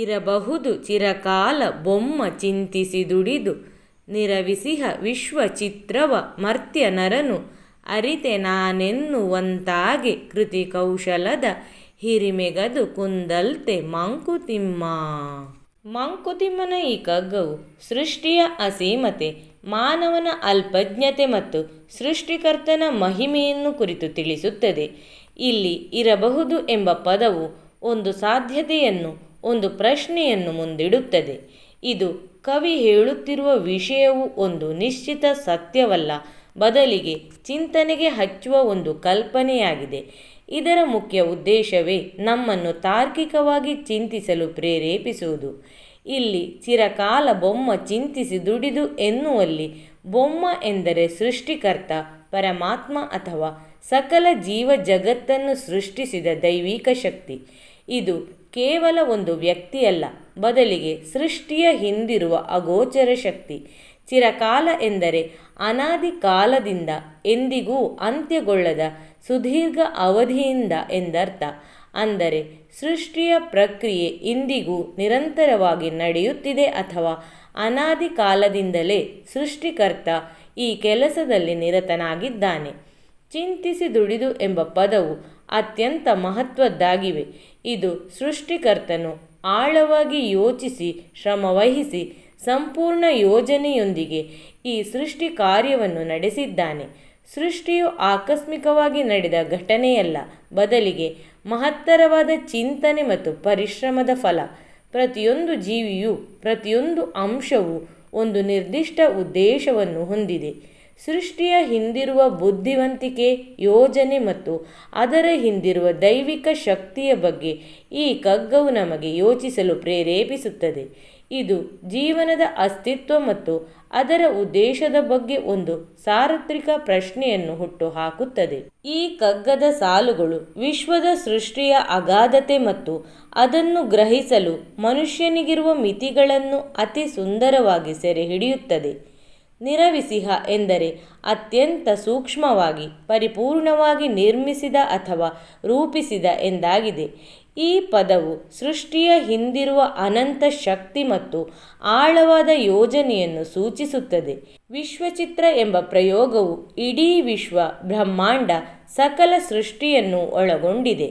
ಇರಬಹುದು ಚಿರಕಾಲ ಬೊಮ್ಮ ಚಿಂತಿಸಿ ದುಡಿದು ನಿರವಿಸಿಹ ವಿಶ್ವಚಿತ್ರವ ಮರ್ತ್ಯ ನರನು, ಅರಿತೆ ನಾನೆನ್ನುವಂತಾಗೆ ಕೃತಿ ಕೌಶಲದ ಹಿರಿಮೆಗದು ಕುಂದಲ್ತೆ ಮಂಕುತಿಮ್ಮ. ಮಂಕುತಿಮ್ಮನ ಈ ಕಗ್ಗವು ಸೃಷ್ಟಿಯ ಅಸೀಮತೆ, ಮಾನವನ ಅಲ್ಪಜ್ಞತೆ ಮತ್ತು ಸೃಷ್ಟಿಕರ್ತನ ಮಹಿಮೆಯನ್ನು ಕುರಿತು ತಿಳಿಸುತ್ತದೆ. ಇಲ್ಲಿ ಇರಬಹುದು ಎಂಬ ಪದವು ಒಂದು ಸಾಧ್ಯತೆಯನ್ನು ಒಂದು ಪ್ರಶ್ನೆಯನ್ನು ಮುಂದಿಡುತ್ತದೆ. ಇದು ಕವಿ ಹೇಳುತ್ತಿರುವ ವಿಷಯವು ಒಂದು ನಿಶ್ಚಿತ ಸತ್ಯವಲ್ಲ, ಬದಲಿಗೆ ಚಿಂತನೆಗೆ ಹಚ್ಚುವ ಒಂದು ಕಲ್ಪನೆಯಾಗಿದೆ. ಇದರ ಮುಖ್ಯ ಉದ್ದೇಶವೇ ನಮ್ಮನ್ನು ತಾರ್ಕಿಕವಾಗಿ ಚಿಂತಿಸಲು ಪ್ರೇರೇಪಿಸುವುದು. ಇಲ್ಲಿ ಚಿರಕಾಲ ಬೊಮ್ಮ ಚಿಂತಿಸಿ ದುಡಿದು ಎನ್ನುವಲ್ಲಿ ಬೊಮ್ಮ ಎಂದರೆ ಸೃಷ್ಟಿಕರ್ತ, ಪರಮಾತ್ಮ ಅಥವಾ ಸಕಲ ಜೀವ ಜಗತ್ತನ್ನು ಸೃಷ್ಟಿಸಿದ ದೈವಿಕ ಶಕ್ತಿ. ಇದು ಕೇವಲ ಒಂದು ವ್ಯಕ್ತಿಯಲ್ಲ, ಬದಲಿಗೆ ಸೃಷ್ಟಿಯ ಹಿಂದಿರುವ ಅಗೋಚರ ಶಕ್ತಿ. ಚಿರಕಾಲ ಎಂದರೆ ಅನಾದಿ ಕಾಲದಿಂದ ಎಂದಿಗೂ ಅಂತ್ಯಗೊಳ್ಳದ ಸುದೀರ್ಘ ಅವಧಿಯಿಂದ ಎಂದರ್ಥ. ಅಂದರೆ ಸೃಷ್ಟಿಯ ಪ್ರಕ್ರಿಯೆ ಇಂದಿಗೂ ನಿರಂತರವಾಗಿ ನಡೆಯುತ್ತಿದೆ ಅಥವಾ ಅನಾದಿ ಕಾಲದಿಂದಲೇ ಸೃಷ್ಟಿಕರ್ತ ಈ ಕೆಲಸದಲ್ಲಿ ನಿರತನಾಗಿದ್ದಾನೆ. ಚಿಂತಿಸಿ ದುಡಿದು ಎಂಬ ಪದವು ಅತ್ಯಂತ ಮಹತ್ವದ್ದಾಗಿವೆ. ಇದು ಸೃಷ್ಟಿಕರ್ತನು ಆಳವಾಗಿ ಯೋಚಿಸಿ ಶ್ರಮವಹಿಸಿ ಸಂಪೂರ್ಣ ಯೋಜನೆಯೊಂದಿಗೆ ಈ ಸೃಷ್ಟಿ ಕಾರ್ಯವನ್ನು ನಡೆಸಿದ್ದಾನೆ. ಸೃಷ್ಟಿಯು ಆಕಸ್ಮಿಕವಾಗಿ ನಡೆದ ಘಟನೆಯಲ್ಲ, ಬದಲಿಗೆ ಮಹತ್ತರವಾದ ಚಿಂತನೆ ಮತ್ತು ಪರಿಶ್ರಮದ ಫಲ. ಪ್ರತಿಯೊಂದು ಜೀವಿಯು ಪ್ರತಿಯೊಂದು ಅಂಶವೂ ಒಂದು ನಿರ್ದಿಷ್ಟ ಉದ್ದೇಶವನ್ನು ಹೊಂದಿದೆ. ಸೃಷ್ಟಿಯ ಹಿಂದಿರುವ ಬುದ್ಧಿವಂತಿಕೆ, ಯೋಜನೆ ಮತ್ತು ಅದರ ಹಿಂದಿರುವ ದೈವಿಕ ಶಕ್ತಿಯ ಬಗ್ಗೆ ಈ ಕಗ್ಗವು ನಮಗೆ ಯೋಚಿಸಲು ಪ್ರೇರೇಪಿಸುತ್ತದೆ. ಇದು ಜೀವನದ ಅಸ್ತಿತ್ವ ಮತ್ತು ಅದರ ಉದ್ದೇಶದ ಬಗ್ಗೆ ಒಂದು ಸಾರ್ವತ್ರಿಕ ಪ್ರಶ್ನೆಯನ್ನು ಹುಟ್ಟುಹಾಕುತ್ತದೆ. ಈ ಕಗ್ಗದ ಸಾಲುಗಳು ವಿಶ್ವದ ಸೃಷ್ಟಿಯ ಅಗಾಧತೆ ಮತ್ತು ಅದನ್ನು ಗ್ರಹಿಸಲು ಮನುಷ್ಯನಿಗಿರುವ ಮಿತಿಗಳನ್ನು ಅತಿ ಸುಂದರವಾಗಿ ಸೆರೆ ಹಿಡಿಯುತ್ತದೆ. ನಿರವಿಸಿಹ ಎಂದರೆ ಅತ್ಯಂತ ಸೂಕ್ಷ್ಮವಾಗಿ, ಪರಿಪೂರ್ಣವಾಗಿ ನಿರ್ಮಿಸಿದ ಅಥವಾ ರೂಪಿಸಿದ ಎಂದಾಗಿದೆ. ಈ ಪದವು ಸೃಷ್ಟಿಯ ಹಿಂದಿರುವ ಅನಂತ ಶಕ್ತಿ ಮತ್ತು ಆಳವಾದ ಯೋಜನೆಯನ್ನು ಸೂಚಿಸುತ್ತದೆ. ವಿಶ್ವಚಿತ್ರ ಎಂಬ ಪ್ರಯೋಗವು ಇಡೀ ವಿಶ್ವ ಬ್ರಹ್ಮಾಂಡ ಸಕಲ ಸೃಷ್ಟಿಯನ್ನು ಒಳಗೊಂಡಿದೆ.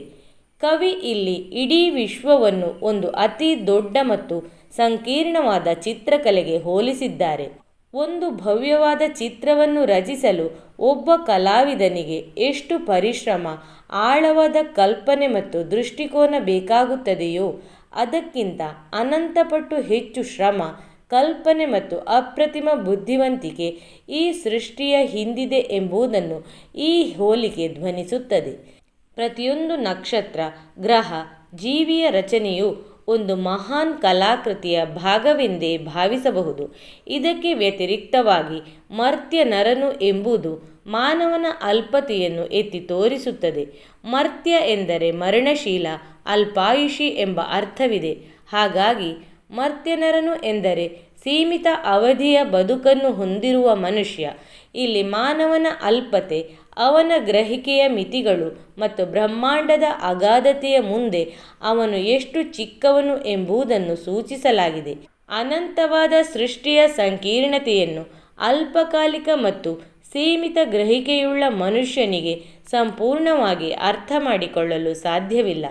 ಕವಿ ಇಲ್ಲಿ ಇಡೀ ವಿಶ್ವವನ್ನು ಒಂದು ಅತಿ ದೊಡ್ಡ ಮತ್ತು ಸಂಕೀರ್ಣವಾದ ಚಿತ್ರಕಲೆಗೆ ಹೋಲಿಸಿದ್ದಾರೆ. ಒಂದು ಭವ್ಯವಾದ ಚಿತ್ರವನ್ನು ರಚಿಸಲು ಒಬ್ಬ ಕಲಾವಿದನಿಗೆ ಎಷ್ಟು ಪರಿಶ್ರಮ, ಆಳವಾದ ಕಲ್ಪನೆ ಮತ್ತು ದೃಷ್ಟಿಕೋನ ಬೇಕಾಗುತ್ತದೆಯೋ, ಅದಕ್ಕಿಂತ ಅನಂತಪಟ್ಟು ಹೆಚ್ಚು ಶ್ರಮ, ಕಲ್ಪನೆ ಮತ್ತು ಅಪ್ರತಿಮ ಬುದ್ಧಿವಂತಿಕೆ ಈ ಸೃಷ್ಟಿಯ ಹಿಂದಿದೆ ಎಂಬುದನ್ನು ಈ ಹೋಲಿಕೆ ಧ್ವನಿಸುತ್ತದೆ. ಪ್ರತಿಯೊಂದು ನಕ್ಷತ್ರ, ಗ್ರಹ, ಜೀವಿಯ ರಚನೆಯು ಒಂದು ಮಹಾನ್ ಕಲಾಕೃತಿಯ ಭಾಗವೆಂದೇ ಭಾವಿಸಬಹುದು. ಇದಕ್ಕೆ ವ್ಯತಿರಿಕ್ತವಾಗಿ ಮರ್ತ್ಯ ನರನು ಎಂಬುದು ಮಾನವನ ಅಲ್ಪತೆಯನ್ನು ಎತ್ತಿ ತೋರಿಸುತ್ತದೆ. ಮರ್ತ್ಯ ಎಂದರೆ ಮರಣಶೀಲ, ಅಲ್ಪಾಯುಷಿ ಎಂಬ ಅರ್ಥವಿದೆ. ಹಾಗಾಗಿ ಮರ್ತ್ಯನರನು ಎಂದರೆ ಸೀಮಿತ ಅವಧಿಯ ಬದುಕನ್ನು ಹೊಂದಿರುವ ಮನುಷ್ಯ. ಇಲ್ಲಿ ಮಾನವನ ಅಲ್ಪತೆ ಅವನ ಗ್ರಹಿಕೆಯ ಮಿತಿಗಳು ಮತ್ತು ಬ್ರಹ್ಮಾಂಡದ ಅಗಾಧತೆಯ ಮುಂದೆ ಅವನು ಎಷ್ಟು ಚಿಕ್ಕವನು ಎಂಬುದನ್ನು ಸೂಚಿಸಲಾಗಿದೆ. ಅನಂತವಾದ ಸೃಷ್ಟಿಯ ಸಂಕೀರ್ಣತೆಯನ್ನು ಅಲ್ಪಕಾಲಿಕ ಮತ್ತು ಸೀಮಿತ ಗ್ರಹಿಕೆಯುಳ್ಳ ಮನುಷ್ಯನಿಗೆ ಸಂಪೂರ್ಣವಾಗಿ ಅರ್ಥ ಮಾಡಿಕೊಳ್ಳಲು ಸಾಧ್ಯವಿಲ್ಲ.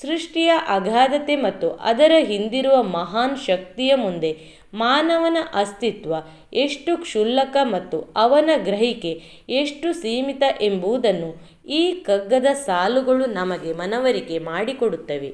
ಸೃಷ್ಟಿಯ ಅಗಾಧತೆ ಮತ್ತು ಅದರ ಹಿಂದಿರುವ ಮಹಾನ್ ಶಕ್ತಿಯ ಮುಂದೆ ಮಾನವನ ಅಸ್ತಿತ್ವ ಎಷ್ಟು ಕ್ಷುಲ್ಲಕ ಮತ್ತು ಅವನ ಗ್ರಹಿಕೆ ಎಷ್ಟು ಸೀಮಿತ ಎಂಬುದನ್ನು ಈ ಕಗ್ಗದ ಸಾಲುಗಳು ನಮಗೆ ಮನವರಿಕೆ ಮಾಡಿಕೊಡುತ್ತವೆ.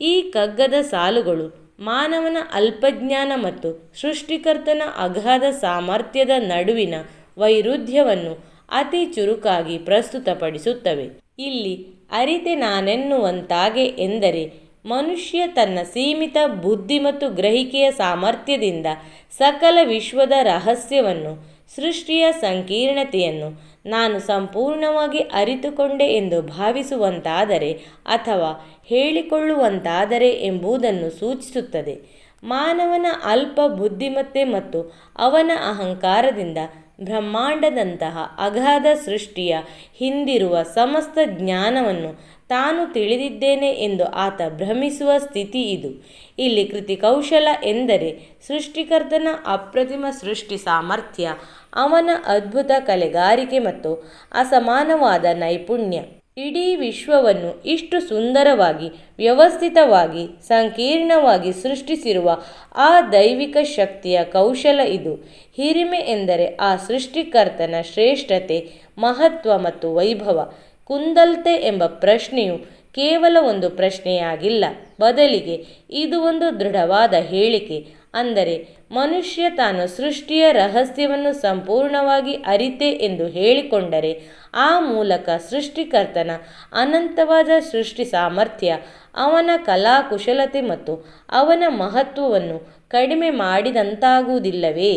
ಈ ಕಗ್ಗದ ಸಾಲುಗಳು ಮಾನವನ ಅಲ್ಪಜ್ಞಾನ ಮತ್ತು ಸೃಷ್ಟಿಕರ್ತನ ಅಗಾಧ ಸಾಮರ್ಥ್ಯದ ನಡುವಿನ ವೈರುಧ್ಯವನ್ನು ಅತಿ ಚುರುಕಾಗಿ ಪ್ರಸ್ತುತಪಡಿಸುತ್ತವೆ. ಇಲ್ಲಿ ಅರಿತೆ ನಾನೆನ್ನುವಂತಾಗೆ ಎಂದರೆ, ಮನುಷ್ಯ ತನ್ನ ಸೀಮಿತ ಬುದ್ಧಿ ಮತ್ತು ಗ್ರಹಿಕೆಯ ಸಾಮರ್ಥ್ಯದಿಂದ ಸಕಲ ವಿಶ್ವದ ರಹಸ್ಯವನ್ನು, ಸೃಷ್ಟಿಯ ಸಂಕೀರ್ಣತೆಯನ್ನು ನಾನು ಸಂಪೂರ್ಣವಾಗಿ ಅರಿತುಕೊಂಡೆ ಎಂದು ಭಾವಿಸುವಂತಾದರೆ ಅಥವಾ ಹೇಳಿಕೊಳ್ಳುವಂತಾದರೆ ಎಂಬುದನ್ನು ಸೂಚಿಸುತ್ತದೆ. ಮಾನವನ ಅಲ್ಪ ಬುದ್ಧಿಮತ್ತೆ ಮತ್ತು ಅವನ ಅಹಂಕಾರದಿಂದ ಬ್ರಹ್ಮಾಂಡದಂತಹ ಅಗಾಧ ಸೃಷ್ಟಿಯ ಹಿಂದಿರುವ ಸಮಸ್ತ ಜ್ಞಾನವನ್ನು ತಾನು ತಿಳಿದಿದ್ದೇನೆ ಎಂದು ಆತ ಭ್ರಮಿಸುವ ಸ್ಥಿತಿ ಇದು. ಇಲ್ಲಿ ಕೃತಿಕೌಶಲ ಎಂದರೆ ಸೃಷ್ಟಿಕರ್ತನ ಅಪ್ರತಿಮ ಸೃಷ್ಟಿ ಸಾಮರ್ಥ್ಯ, ಅವನ ಅದ್ಭುತ ಕಲೆಗಾರಿಕೆ ಮತ್ತು ಅಸಮಾನವಾದ ನೈಪುಣ್ಯ. ಇಡೀ ವಿಶ್ವವನ್ನು ಇಷ್ಟು ಸುಂದರವಾಗಿ, ವ್ಯವಸ್ಥಿತವಾಗಿ, ಸಂಕೀರ್ಣವಾಗಿ ಸೃಷ್ಟಿಸಿರುವ ಆ ದೈವಿಕ ಶಕ್ತಿಯ ಕೌಶಲ ಇದು. ಹಿರಿಮೆ ಎಂದರೆ ಆ ಸೃಷ್ಟಿಕರ್ತನ ಶ್ರೇಷ್ಠತೆ, ಮಹತ್ವ ಮತ್ತು ವೈಭವ. ಕುಂದಲ್ತೆ ಎಂಬ ಪ್ರಶ್ನೆಯು ಕೇವಲ ಒಂದು ಪ್ರಶ್ನೆಯಾಗಿಲ್ಲ. ಬದಲಿಗೆ ಇದು ಒಂದು ದೃಢವಾದ ಹೇಳಿಕೆ. ಅಂದರೆ ಮನುಷ್ಯ ತಾನು ಸೃಷ್ಟಿಯ ರಹಸ್ಯವನ್ನು ಸಂಪೂರ್ಣವಾಗಿ ಅರಿತೆ ಎಂದು ಹೇಳಿಕೊಂಡರೆ ಆ ಮೂಲಕ ಸೃಷ್ಟಿಕರ್ತನ ಅನಂತವಾದ ಸೃಷ್ಟಿ ಸಾಮರ್ಥ್ಯ, ಅವನ ಕಲಾಕುಶಲತೆ ಮತ್ತು ಅವನ ಮಹತ್ವವನ್ನು ಕಡಿಮೆ ಮಾಡಿದಂತಾಗುವುದಿಲ್ಲವೇ?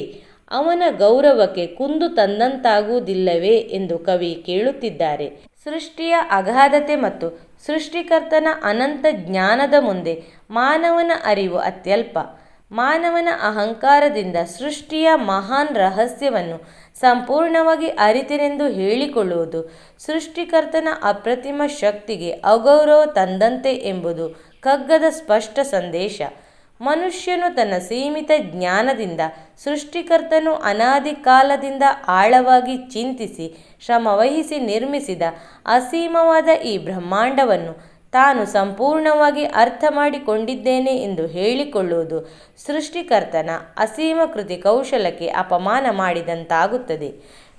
ಅವನ ಗೌರವಕ್ಕೆ ಕುಂದು ತಂದಂತಾಗುವುದಿಲ್ಲವೇ ಎಂದು ಕವಿ ಕೇಳುತ್ತಿದ್ದಾರೆ. ಸೃಷ್ಟಿಯ ಅಗಾಧತೆ ಮತ್ತು ಸೃಷ್ಟಿಕರ್ತನ ಅನಂತ ಜ್ಞಾನದ ಮುಂದೆ ಮಾನವನ ಅರಿವು ಅತ್ಯಲ್ಪ. ಮಾನವನ ಅಹಂಕಾರದಿಂದ ಸೃಷ್ಟಿಯ ಮಹಾನ್ ರಹಸ್ಯವನ್ನು ಸಂಪೂರ್ಣವಾಗಿ ಅರಿತೆನೆಂದು ಹೇಳಿಕೊಳ್ಳುವುದು ಸೃಷ್ಟಿಕರ್ತನ ಅಪ್ರತಿಮ ಶಕ್ತಿಗೆ ಅಗೌರವ ತಂದಂತೆ ಎಂಬುದು ಕಗ್ಗದ ಸ್ಪಷ್ಟ ಸಂದೇಶ. ಮನುಷ್ಯನು ತನ್ನ ಸೀಮಿತ ಜ್ಞಾನದಿಂದ ಸೃಷ್ಟಿಕರ್ತನು ಅನಾದಿ ಕಾಲದಿಂದ ಆಳವಾಗಿ ಚಿಂತಿಸಿ ಶ್ರಮವಹಿಸಿ ನಿರ್ಮಿಸಿದ ಅಸೀಮವಾದ ಈ ಬ್ರಹ್ಮಾಂಡವನ್ನು ತಾನು ಸಂಪೂರ್ಣವಾಗಿ ಅರ್ಥ ಮಾಡಿಕೊಂಡಿದ್ದೇನೆ ಎಂದು ಹೇಳಿಕೊಳ್ಳುವುದು ಸೃಷ್ಟಿಕರ್ತನ ಅಸೀಮ ಕೃತಿ ಕೌಶಲಕ್ಕೆ ಅಪಮಾನ ಮಾಡಿದಂತಾಗುತ್ತದೆ.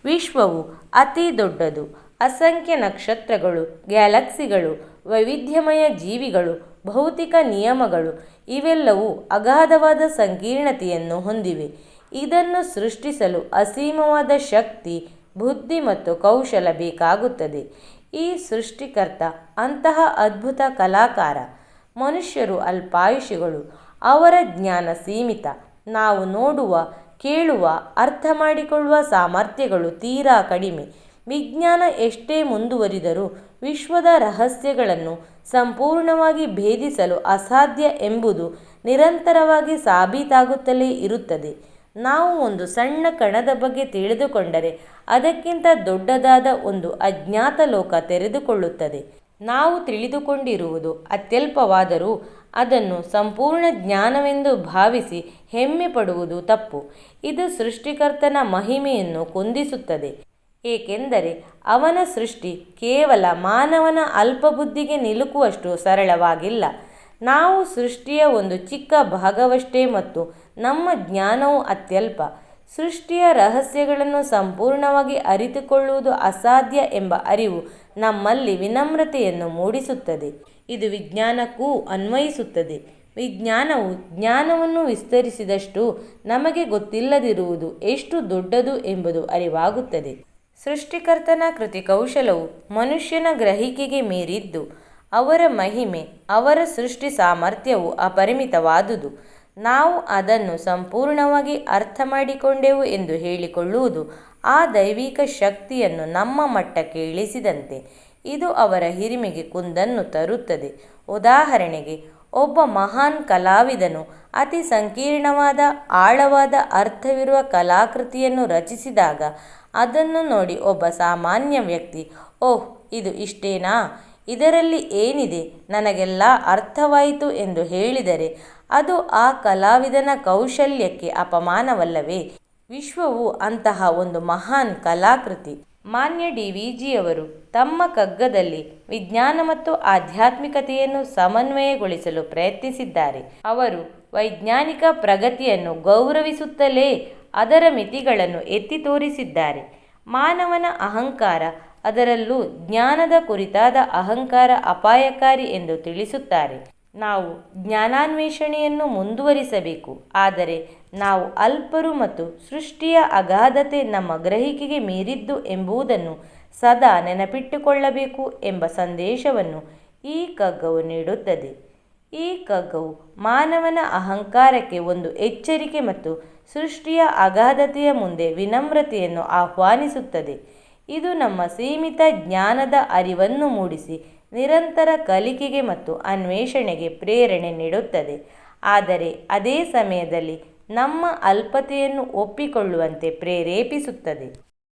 ವಿಶ್ವವು ಅತಿ ದೊಡ್ಡದು. ಅಸಂಖ್ಯ ನಕ್ಷತ್ರಗಳು, ಗ್ಯಾಲಕ್ಸಿಗಳು, ವೈವಿಧ್ಯಮಯ ಜೀವಿಗಳು, ಭೌತಿಕ ನಿಯಮಗಳು, ಇವೆಲ್ಲವೂ ಅಗಾಧವಾದ ಸಂಕೀರ್ಣತೆಯನ್ನು ಹೊಂದಿವೆ. ಇದನ್ನು ಸೃಷ್ಟಿಸಲು ಅಸೀಮವಾದ ಶಕ್ತಿ, ಬುದ್ಧಿ ಮತ್ತು ಕೌಶಲ ಬೇಕಾಗುತ್ತದೆ. ಈ ಸೃಷ್ಟಿಕರ್ತ ಅಂತಹ ಅದ್ಭುತ ಕಲಾಕಾರ, ಮನುಷ್ಯರು ಅಲ್ಪಾಯುಷಿಗಳು, ಅವರ ಜ್ಞಾನ ಸೀಮಿತ, ನಾವು ನೋಡುವ, ಕೇಳುವ, ಅರ್ಥ ಮಾಡಿಕೊಳ್ಳುವ ಸಾಮರ್ಥ್ಯಗಳು ತೀರಾ ಕಡಿಮೆ. ವಿಜ್ಞಾನ ಎಷ್ಟೇ ಮುಂದುವರಿದರೂ ವಿಶ್ವದ ರಹಸ್ಯಗಳನ್ನು ಸಂಪೂರ್ಣವಾಗಿ ಭೇದಿಸಲು ಅಸಾಧ್ಯ ಎಂಬುದು ನಿರಂತರವಾಗಿ ಸಾಬೀತಾಗುತ್ತಲೇ ಇರುತ್ತದೆ. ನಾವು ಒಂದು ಸಣ್ಣ ಕಣದ ಬಗ್ಗೆ ತಿಳಿದುಕೊಂಡರೆ ಅದಕ್ಕಿಂತ ದೊಡ್ಡದಾದ ಒಂದು ಅಜ್ಞಾತ ಲೋಕ ತೆರೆದುಕೊಳ್ಳುತ್ತದೆ. ನಾವು ತಿಳಿದುಕೊಂಡಿರುವುದು ಅತ್ಯಲ್ಪವಾದರೂ ಅದನ್ನು ಸಂಪೂರ್ಣ ಜ್ಞಾನವೆಂದು ಭಾವಿಸಿ ಹೆಮ್ಮೆ ಪಡುವುದು ತಪ್ಪು. ಇದು ಸೃಷ್ಟಿಕರ್ತನ ಮಹಿಮೆಯನ್ನು ಕುಂದಿಸುತ್ತದೆ. ಏಕೆಂದರೆ ಅವನ ಸೃಷ್ಟಿ ಕೇವಲ ಮಾನವನ ಅಲ್ಪಬುದ್ಧಿಗೆ ನಿಲುಕುವಷ್ಟು ಸರಳವಾಗಿಲ್ಲ. ನಾವು ಸೃಷ್ಟಿಯ ಒಂದು ಚಿಕ್ಕ ಭಾಗವಷ್ಟೇ ಮತ್ತು ನಮ್ಮ ಜ್ಞಾನವು ಅತ್ಯಲ್ಪ. ಸೃಷ್ಟಿಯ ರಹಸ್ಯಗಳನ್ನು ಸಂಪೂರ್ಣವಾಗಿ ಅರಿತುಕೊಳ್ಳುವುದು ಅಸಾಧ್ಯ ಎಂಬ ಅರಿವು ನಮ್ಮಲ್ಲಿ ವಿನಮ್ರತೆಯನ್ನು ಮೂಡಿಸುತ್ತದೆ. ಇದು ವಿಜ್ಞಾನಕ್ಕೂ ಅನ್ವಯಿಸುತ್ತದೆ. ವಿಜ್ಞಾನವು ಜ್ಞಾನವನ್ನು ವಿಸ್ತರಿಸಿದಷ್ಟು ನಮಗೆ ಗೊತ್ತಿಲ್ಲದಿರುವುದು ಎಷ್ಟು ದೊಡ್ಡದು ಎಂಬುದು ಅರಿವಾಗುತ್ತದೆ. ಸೃಷ್ಟಿಕರ್ತನ ಕೃತಿ ಕೌಶಲವು ಮನುಷ್ಯನ ಗ್ರಹಿಕೆಗೆ ಮೀರಿದ್ದು ಅವರ ಮಹಿಮೆ, ಅವರ ಸೃಷ್ಟಿ ಸಾಮರ್ಥ್ಯವು ಅಪರಿಮಿತವಾದುದು. ನಾವು ಅದನ್ನು ಸಂಪೂರ್ಣವಾಗಿ ಅರ್ಥ ಮಾಡಿಕೊಂಡೆವು ಎಂದು ಹೇಳಿಕೊಳ್ಳುವುದು ಆ ದೈವಿಕ ಶಕ್ತಿಯನ್ನು ನಮ್ಮ ಮಟ್ಟಕ್ಕೆ ಇಳಿಸಿದಂತೆ. ಇದು ಅವರ ಹಿರಿಮೆಗೆ ಕುಂದನ್ನು ತರುತ್ತದೆ. ಉದಾಹರಣೆಗೆ, ಒಬ್ಬ ಮಹಾನ್ ಕಲಾವಿದನು ಅತಿ ಸಂಕೀರ್ಣವಾದ, ಆಳವಾದ ಅರ್ಥವಿರುವ ಕಲಾಕೃತಿಯನ್ನು ರಚಿಸಿದಾಗ ಅದನ್ನು ನೋಡಿ ಒಬ್ಬ ಸಾಮಾನ್ಯ ವ್ಯಕ್ತಿ, ಓಹ್, ಇದು ಇಷ್ಟೇನಾ? ಇದರಲ್ಲಿ ಏನಿದೆ? ನನಗೆಲ್ಲ ಅರ್ಥವಾಯಿತು ಎಂದು ಹೇಳಿದರೆ, ಅದು ಆ ಕಲಾವಿದನ ಕೌಶಲ್ಯಕ್ಕೆ ಅಪಮಾನವಲ್ಲವೇ? ವಿಶ್ವವು ಅಂತಹ ಒಂದು ಮಹಾನ್ ಕಲಾಕೃತಿ. ಮಾನ್ಯ ಡಿ ವಿ ಜಿಯವರು ತಮ್ಮ ಕಗ್ಗದಲ್ಲಿ ವಿಜ್ಞಾನ ಮತ್ತು ಆಧ್ಯಾತ್ಮಿಕತೆಯನ್ನು ಸಮನ್ವಯಗೊಳಿಸಲು ಪ್ರಯತ್ನಿಸಿದ್ದಾರೆ. ಅವರು ವೈಜ್ಞಾನಿಕ ಪ್ರಗತಿಯನ್ನು ಗೌರವಿಸುತ್ತಲೇ ಅದರ ಮಿತಿಗಳನ್ನು ಎತ್ತಿ ತೋರಿಸಿದ್ದಾರೆ. ಮಾನವನ ಅಹಂಕಾರ ಅದರಲ್ಲೂ ಜ್ಞಾನದ ಕುರಿತಾದ ಅಹಂಕಾರ ಅಪಾಯಕಾರಿ ಎಂದು ತಿಳಿಸುತ್ತಾರೆ. ನಾವು ಜ್ಞಾನಾನ್ವೇಷಣೆಯನ್ನು ಮುಂದುವರಿಸಬೇಕು. ಆದರೆ ನಾವು ಅಲ್ಪರು ಮತ್ತು ಸೃಷ್ಟಿಯ ಅಗಾಧತೆ ನಮ್ಮ ಗ್ರಹಿಕೆಗೆ ಮೀರಿದ್ದು ಎಂಬುದನ್ನು ಸದಾ ನೆನಪಿಟ್ಟುಕೊಳ್ಳಬೇಕು ಎಂಬ ಸಂದೇಶವನ್ನು ಈ ಕಗ್ಗವು ನೀಡುತ್ತದೆ. ಈ ಕಗ್ಗವು ಮಾನವನ ಅಹಂಕಾರಕ್ಕೆ ಒಂದು ಎಚ್ಚರಿಕೆ ಮತ್ತು ಸೃಷ್ಟಿಯ ಅಗಾಧತೆಯ ಮುಂದೆ ವಿನಮ್ರತೆಯನ್ನು ಆಹ್ವಾನಿಸುತ್ತದೆ. ಇದು ನಮ್ಮ ಸೀಮಿತ ಜ್ಞಾನದ ಅರಿವನ್ನು ಮೂಡಿಸಿ ನಿರಂತರ ಕಲಿಕೆಗೆ ಮತ್ತು ಅನ್ವೇಷಣೆಗೆ ಪ್ರೇರಣೆ ನೀಡುತ್ತದೆ. ಆದರೆ ಅದೇ ಸಮಯದಲ್ಲಿ ನಮ್ಮ ಅಲ್ಪತೆಯನ್ನು ಒಪ್ಪಿಕೊಳ್ಳುವಂತೆ ಪ್ರೇರೇಪಿಸುತ್ತದೆ.